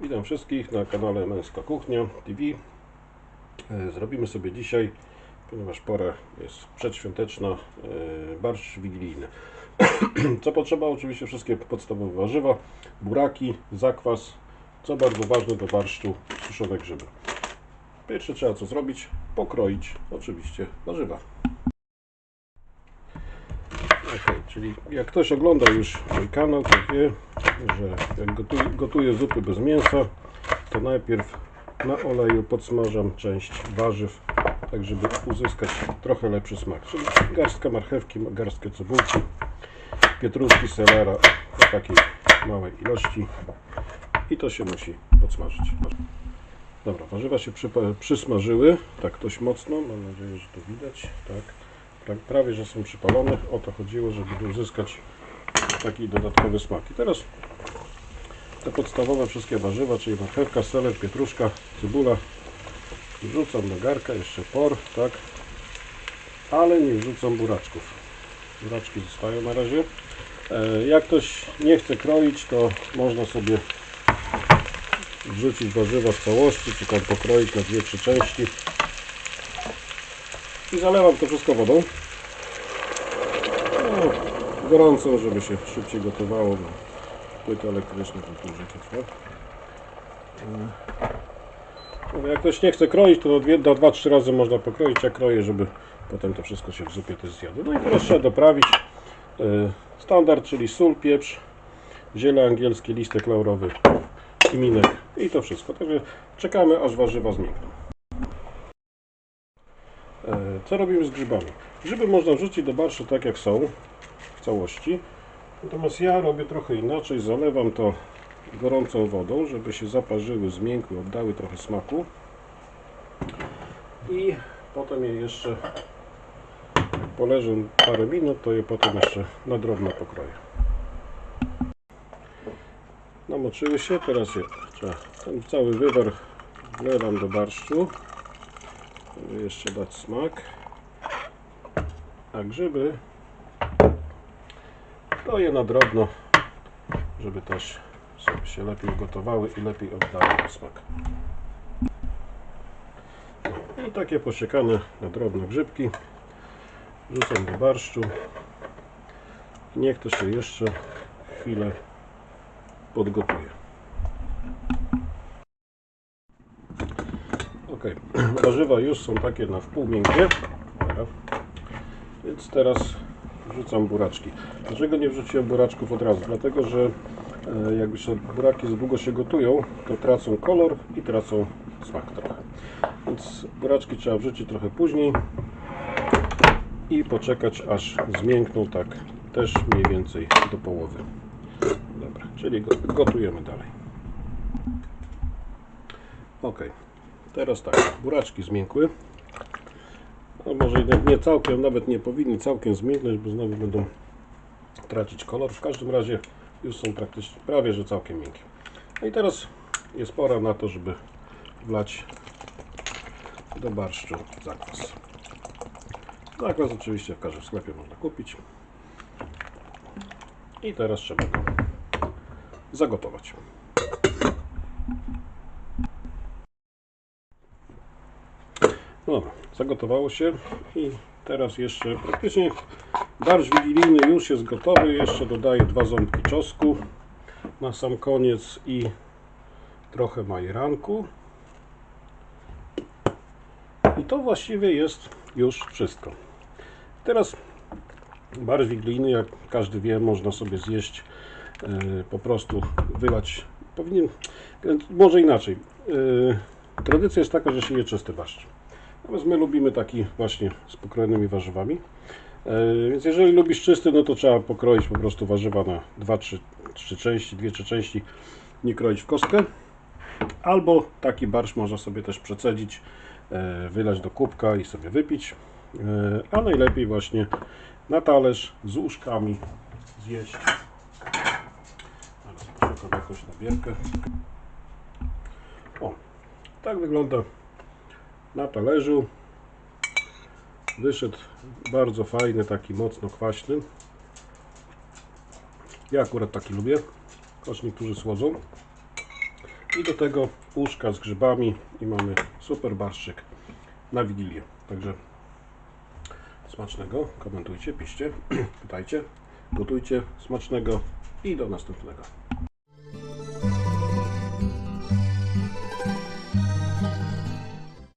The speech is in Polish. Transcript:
Witam wszystkich na kanale Męska Kuchnia TV. E, Zrobimy sobie dzisiaj, ponieważ pora jest przedświąteczna, e, barszcz wigilijny. Co potrzeba? Oczywiście wszystkie podstawowe warzywa, buraki, zakwas, co bardzo ważne do barszczu, suszone grzyby. Pierwsze trzeba co zrobić? Pokroić oczywiście warzywa. Ok, czyli jak ktoś ogląda już mój kanał, to wie, że jak gotuję, gotuję zupy bez mięsa, to najpierw na oleju podsmażam część warzyw, tak żeby uzyskać trochę lepszy smak. Czyli garstka marchewki, garstkę cebulki, pietruszki, selera w takiej małej ilości i to się musi podsmażyć. Dobra, warzywa się przysmażyły, tak dość mocno, mam nadzieję, że to widać, tak. Pra- Prawie, że są przypalone, o to chodziło, żeby uzyskać taki dodatkowy smak. I teraz te podstawowe wszystkie warzywa, czyli marchewka, seler, pietruszka, cebula. Wrzucam do garka, jeszcze por, tak. Ale nie wrzucam buraczków. Buraczki zostają na razie. E, Jak ktoś nie chce kroić, to można sobie wrzucić warzywa w całości, czy tam pokroić na dwie, trzy części. I zalewam to wszystko wodą. No, gorącą, żeby się szybciej gotowało, bo płyta elektryczna to dłużej trwa. Jak ktoś nie chce kroić, to do 2-3 razy można pokroić. Ja kroję, żeby potem to wszystko się w zupie też zjadło. No i teraz trzeba doprawić yy, standard, czyli sól, pieprz, ziele angielskie, listek laurowy, kiminek i to wszystko. Także czekamy aż warzywa zmiękną. Co robimy z grzybami? Grzyby można wrzucić do barszu tak jak są, w całości. Natomiast ja robię trochę inaczej. Zalewam to gorącą wodą, żeby się zaparzyły, zmiękły, oddały trochę smaku. I potem je jeszcze, poleżą parę minut, to je potem jeszcze na drobno pokroję. Namoczyły się, teraz je ten cały wywar wlewam do barszczu jeszcze dać smak. A grzyby to je na drobno, żeby też sobie się lepiej ugotowały i lepiej oddały smak. I takie posiekane na drobno grzybki wrzucam do barszczu. Niech to się jeszcze chwilę podgotuje. Ok, warzywa już są takie na wpół miękkie. Więc teraz wrzucam buraczki. Dlaczego nie wrzuciłem buraczków od razu? Dlatego, że e, jakby się buraki za długo się gotują, to tracą kolor i tracą smak trochę. Więc buraczki trzeba wrzucić trochę później i poczekać aż zmiękną tak też mniej więcej do połowy. Dobra, czyli go- gotujemy dalej. Ok. Teraz tak, buraczki zmiękły. No może jednak nie całkiem, nawet nie powinny całkiem zmięknąć, bo znowu będą tracić kolor. W każdym razie już są praktycznie prawie, że całkiem miękkie. No i teraz jest pora na to, żeby wlać do barszczu zakwas. Zakwas oczywiście w każdym sklepie można kupić. I teraz trzeba go zagotować. No Dobra, zagotowało się i teraz jeszcze praktycznie barszcz wigilijny już jest gotowy. Jeszcze dodaję dwa ząbki czosnku na sam koniec i trochę majeranku. I to właściwie jest już wszystko. Teraz barszcz wigilijny, jak każdy wie, można sobie zjeść e, po prostu wylać. Powinien, może inaczej. E, tradycja jest taka, że się je czysty barszcz. Natomiast my lubimy taki właśnie z pokrojonymi warzywami. E, Więc jeżeli lubisz czysty, no to trzeba pokroić po prostu warzywa na 2-3 części, 2-3 części, nie kroić w kostkę. Albo taki barszcz można sobie też przecedzić, e, wylać do kubka i sobie wypić. E, A najlepiej właśnie na talerz z uszkami zjeść. Teraz poszukam jakąś nabierkę. O, tak wygląda na talerzu. Wyszedł bardzo fajny, taki mocno kwaśny. Ja akurat taki lubię, choć niektórzy słodzą. I do tego uszka z grzybami i mamy super barszczyk na Wigilię. Także smacznego, komentujcie, piszcie, pytajcie, gotujcie, smacznego i do następnego.